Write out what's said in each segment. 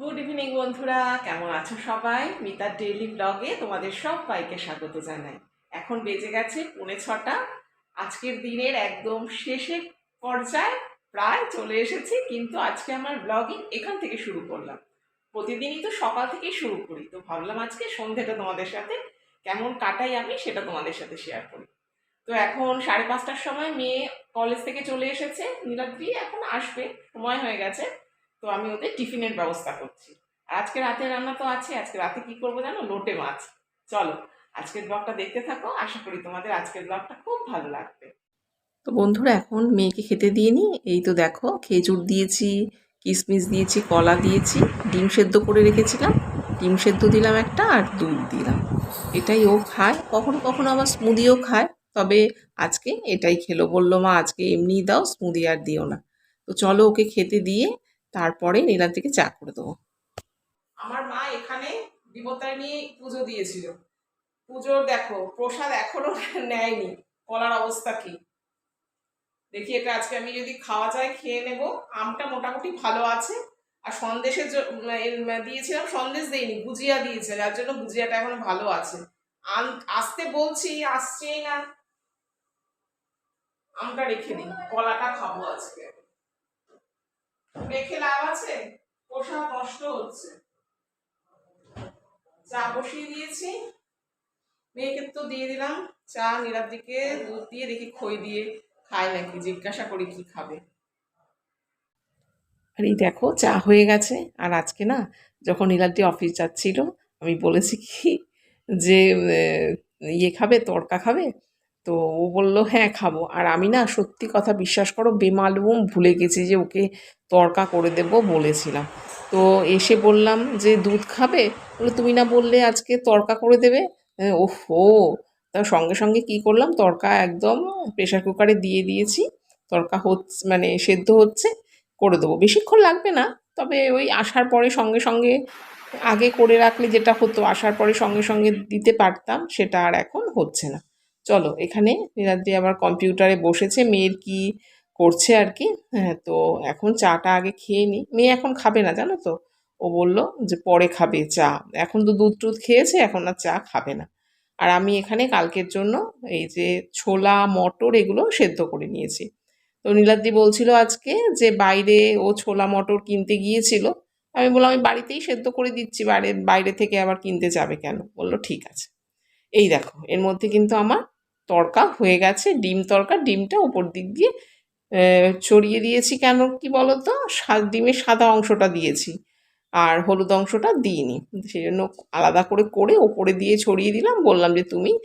Good evening বন্ধুরা। কেমন আছো সবাই? মিতার ডেইলি ব্লগে তোমাদের সবাইকে স্বাগত জানাই। এখন বেজে গেছে পৌনে ছটা। আজকের দিনের একদম শেষের পর্যায়ে প্রায় চলে এসেছি, কিন্তু আজকে আমার ব্লগিং এখান থেকে শুরু করলাম। প্রতিদিনই তো সকাল থেকেই শুরু করি, তো ভাবলাম আজকে সন্ধ্যেটা তোমাদের সাথে কেমন কাটাই আমি সেটা তোমাদের সাথে শেয়ার করি। তো এখন সাড়ে পাঁচটার সময় মেয়ে কলেজ থেকে চলে এসেছে, নীলাদ্রি এখন আসবে, সময় হয়ে গেছে তো আমি ওদের টিফিনের ব্যবস্থা করছি। আজকে রাতে রান্না তো আছে, আজকে রাতে কি করব জানো? লোটে মাছ। চলো, আজকের ব্লগটা দেখতে থাকো, আশা করি তোমাদের আজকের ব্লগটা খুব ভালো লাগবে। তো বন্ধুরা, এখন মেয়েকে খেতে দিয়ে নি। এই তো দেখো, খেজুর দিয়েছি কিশমিশ দিয়েছি, কলা দিয়েছি, ডিম সেদ্ধ করে রেখেছিলাম। ডিম সেদ্ধ দিলাম একটা আর দুধ দিলাম। এটাই ও খায়। কখনো কখনো আবার স্মুদিও খায়। তবে আজকে এটাই খেলো। বলল, মা, আজকে এমনিই দাও, স্মুদি আর দিও না। তো চলো ওকে খেতে দিয়ে তারপরে নীলাদ্রিকে চা করে দেবো। আমার মা এখানে বিপত্তারিণী পুজো দিয়েছিল। পুজোর দেখো, প্রসাদ এখনও নেয়নি। কলার অবস্থা কি? দেখি এটা আজকে আমি যদি খাওয়া যায়, খেয়ে নেব। আমটা মোটামুটি ভালো আছে। আর সন্দেশের দিয়েছিলাম, সন্দেশ দেইনি গুজিয়া দিয়েছে। যার জন্য গুজিয়াটা এখন ভালো আছে। আসতে বলছি, আসছেই না। আমটা রেখে দিই, কলাটা খাব আজকে। রেখে লাভ আছে? পোশাক নষ্ট হচ্ছে। চা বসিয়ে দিয়েছি। মেয়েকে তো দিয়ে দিলাম। চা নিরাদিকে দুধ দিয়ে দেখি খই দিয়ে খায় নাকি, জিজ্ঞাসা করি কি খাবে। আর এই দেখো, চা হয়ে গেছে। আর আজকে না, যখন নীলাদ্রি অফিস যাচ্ছিল, আমি বলেছি কি যে ইয়ে খাবে তড়কা খাবে? তো ও বলল হ্যাঁ খাব। আর আমি না, সত্যি কথা বিশ্বাস করো, বেমালুম ভুলে গেছি যে ওকে তড়কা করে দেবো বলেছিলাম। তো এসে বললাম যে, দুধ খাবে? বলে, তুমি না বললে আজকে তড়কা করে দেবে? ও হো তা সঙ্গে সঙ্গে কি করলাম, তড়কা একদম প্রেশার কুকারে দিয়ে দিয়েছি। তড়কা হচ্ছে মানে সেদ্ধ হচ্ছে, করে দেবো। বেশিক্ষণ লাগবে না, তবে ওই আসার পরে সঙ্গে সঙ্গে, আগে করে রাখলে যেটা হতো, আসার পরে সঙ্গে সঙ্গে দিতে পারতাম, সেটা আর এখন হচ্ছে না। চলো, এখানে নীলাদ্রি আবার কম্পিউটারে বসেছে, মেয়ের কি করছে আর কি। হ্যাঁ তো এখন চাটা আগে খেয়ে নিই মেয়ে এখন খাবে না, জানো তো? ও বলল যে পরে খাবে চা। এখন তো দুধ টুধ খেয়েছে, এখন আর চা খাবে না। আর আমি এখানে কালকের জন্য এই যে ছোলা, মটর এগুলো সেদ্ধ করে নিয়েছি। তো নীলাদ্রি বলছিল আজকে যে বাইরে ও ছোলা, মটর কিনতে গিয়েছিল। আমি বললাম, আমি বাড়িতেই সেদ্ধ করে দিচ্ছি, বাইরে বাইরে থেকে আবার কিনতে যাবে কেন? বলল, ঠিক আছে। এই দেখো, এর মধ্যে কিন্তু আমার তড়কা হয়ে গেছে, ডিম তড়কা, ডিমটা উপর দিক দিয়ে ছড়িয়ে দিয়েছি কেন, কি বলতো? সা- ডিমের সাদা অংশটা দিয়েছি, আর হলুদ অংশটা দিইনি। সেই জন্য আলাদা করে করে ওপরে দিয়ে ছড়িয়ে দিলাম, বললাম যে তুমি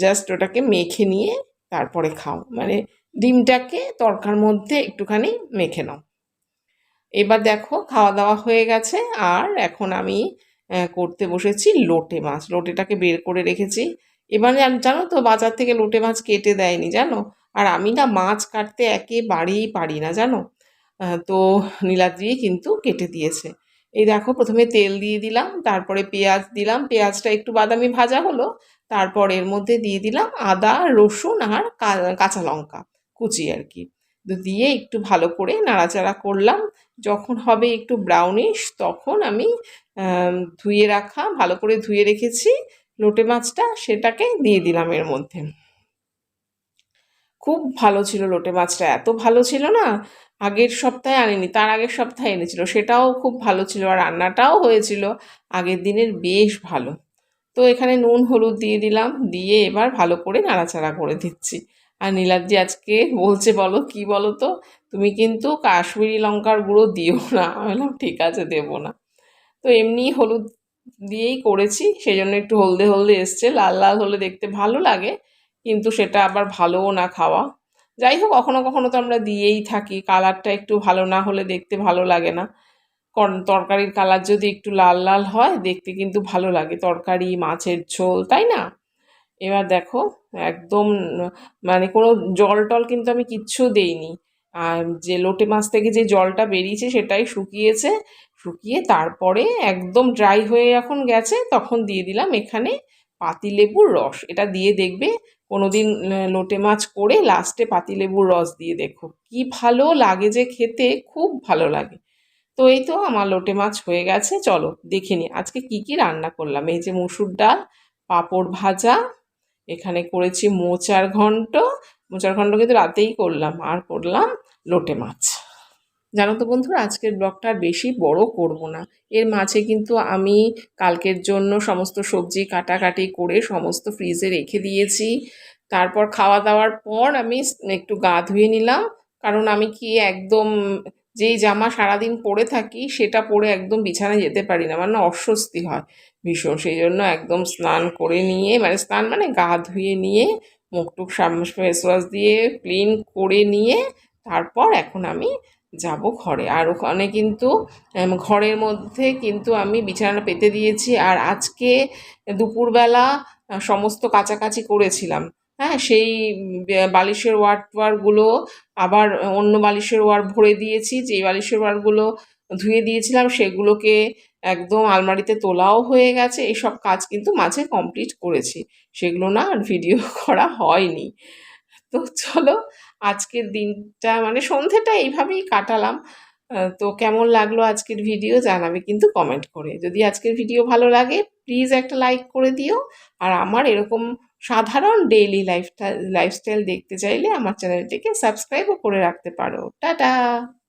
জাস্ট ওটাকে মেখে নিয়ে তারপরে খাও। মানে ডিমটাকে তরকার মধ্যে একটুখানি মেখে নাও। এবার দেখো, খাওয়া দাওয়া হয়ে গেছে, আর এখন আমি করতে বসেছি, লোটে মাছ, লোটেটাকে বের করে রেখেছি। এবারে জানো তো বাজার থেকে লোটে মাছ কেটে দেয়নি, জানো? আর আমি না মাছ কাটতে একেবারেই পারি না, জানো? তো নীলাদ্রি কিন্তু কেটে দিয়েছে। এই দেখো, প্রথমে তেল দিয়ে দিলাম, তারপরে পেঁয়াজ দিলাম, পেঁয়াজটা একটু বাদামি ভাজা হলো, তারপর এর মধ্যে দিয়ে দিলাম আদা, রসুন আর কাঁচা লঙ্কা, কুচি আর কি। দিয়ে একটু ভালো করে নাড়াচাড়া করলাম। যখন হবে একটু ব্রাউনিশ তখন আমি, ধুয়ে রাখা, ভালো করে ধুয়ে রেখেছি লোটে মাছটা, সেটাকে দিয়ে দিলাম এর মধ্যে। খুব ভালো ছিল লোটে মাছটা, এত ভালো ছিল না, আগের সপ্তাহে আনেনি, তার আগের সপ্তাহে এনেছিল, সেটাও খুব ভালো ছিল আর রান্নাটাও হয়েছিল, আগের দিনের বেশ ভালো। তো এখানে নুন, হলুদ দিয়ে দিলাম, দিয়ে এবার ভালো করে নাড়াচাড়া করে দিচ্ছি। আর নীলাদ্রি আজকে বলছে, বলো, কি বলো তো? তুমি কিন্তু কাশ্মীরি লঙ্কার গুঁড়ো দিও না। আমি বললাম, ঠিক আছে, দেবো না। তো এমনি হলুদ দিয়েই করেছি সেই জন্য একটু হলদে হলদে এসছে। লাল লাল হলে দেখতে ভালো লাগে, কিন্তু সেটা আবার ভালোও না খাওয়া। যাই হোক, কখনো কখনো তো আমরা দিয়েই থাকি, কালারটা একটু ভালো না হলে দেখতে ভালো লাগে না। কর- তরকারির কালার যদি একটু লাল লাল হয়, দেখতে কিন্তু ভালো লাগে। তরকারি, মাছের ঝোল, তাই না? এবার দেখো, একদম মানে কোনো জল টল কিন্তু আমি কিচ্ছু দেইনি। আর যে লোটে মাছ থেকে যে জলটা বেরিয়েছে সেটাই শুকিয়েছে, শুকিয়ে তারপরে একদম ড্রাই হয়ে যখন গেছে, তখন দিয়ে দিলাম এখানে পাতিলেবুর রস। এটা দিয়ে দেখবে কোনোদিন লোটে মাছ করে লাস্টে পাতিলেবুর রস দিয়ে দেখো। কি ভালো লাগে যে খেতে, খুব ভালো লাগে। তো এই তো আমার লোটে মাছ হয়ে গেছে, চলো দেখে নি। আজকে কি কি রান্না করলাম? এই যে মুসুর ডাল, পাঁপড় ভাজা এখানে করেছি মোচার ঘন্ট। মোচার ঘন্ট কিন্তু রাতেই করলাম। আর করলাম লোটে মাছ। জানো তো বন্ধুরা, আজকের ব্লগটা বেশি বড় করব না। এর মাঝে কিন্তু আমি কালকের জন্য সমস্ত সবজি কাটাকাটি করে সমস্ত ফ্রিজে রেখে দিয়েছি। তারপর খাওয়া দাওয়ার পর আমি একটু গা ধুয়ে নিলাম। কারণ আমি কি একদম যেই জামা সারাদিন পরে থাকি, সেটা পরে একদম বিছানায় যেতে পারি না মানে অস্বস্তি হয় ভীষণ। সেই জন্য একদম স্নান করে নিয়ে মানে স্নান মানে গা ধুয়ে নিয়ে মুখ টুক ফেস ওয়াশ দিয়ে ক্লিন করে নিয়ে, তারপর এখন আমি যাব ঘরে। আর ওখানে কিন্তু ঘরের মধ্যে কিন্তু আমি বিছানা পেতে দিয়েছি। আর আজকে দুপুরবেলা সমস্ত কাচাকাচি করেছিলাম। হ্যাঁ সেই বালিশের ওয়ার টোয়ারগুলো আবার অন্য বালিশের ওয়ার ভরে দিয়েছি, যেই বালিশের ওয়ারগুলো ধুয়ে দিয়েছিলাম সেগুলোকে একদম আলমারিতে তোলাও হয়ে গেছে। এইসব কাজ কিন্তু মাঝে কমপ্লিট করেছি, সেগুলো না আর ভিডিও করা হয়নি। তো চলো, আজকের দিনটা মানে সন্ধেটা এইভাবেই কাটালাম। তো কেমন লাগল আজকের ভিডিও জানাবে কিন্তু কমেন্ট করে। যদি আজকের ভিডিও ভালো লাগে প্লিজ একটা লাইক করে দিও। আর আমার এরকম সাধারণ ডেইলি লাইফটা লাইফস্টাইল দেখতে চাইলে আমার চ্যানেলটিকে সাবস্ক্রাইবও করে রাখতে পারো। টাটা!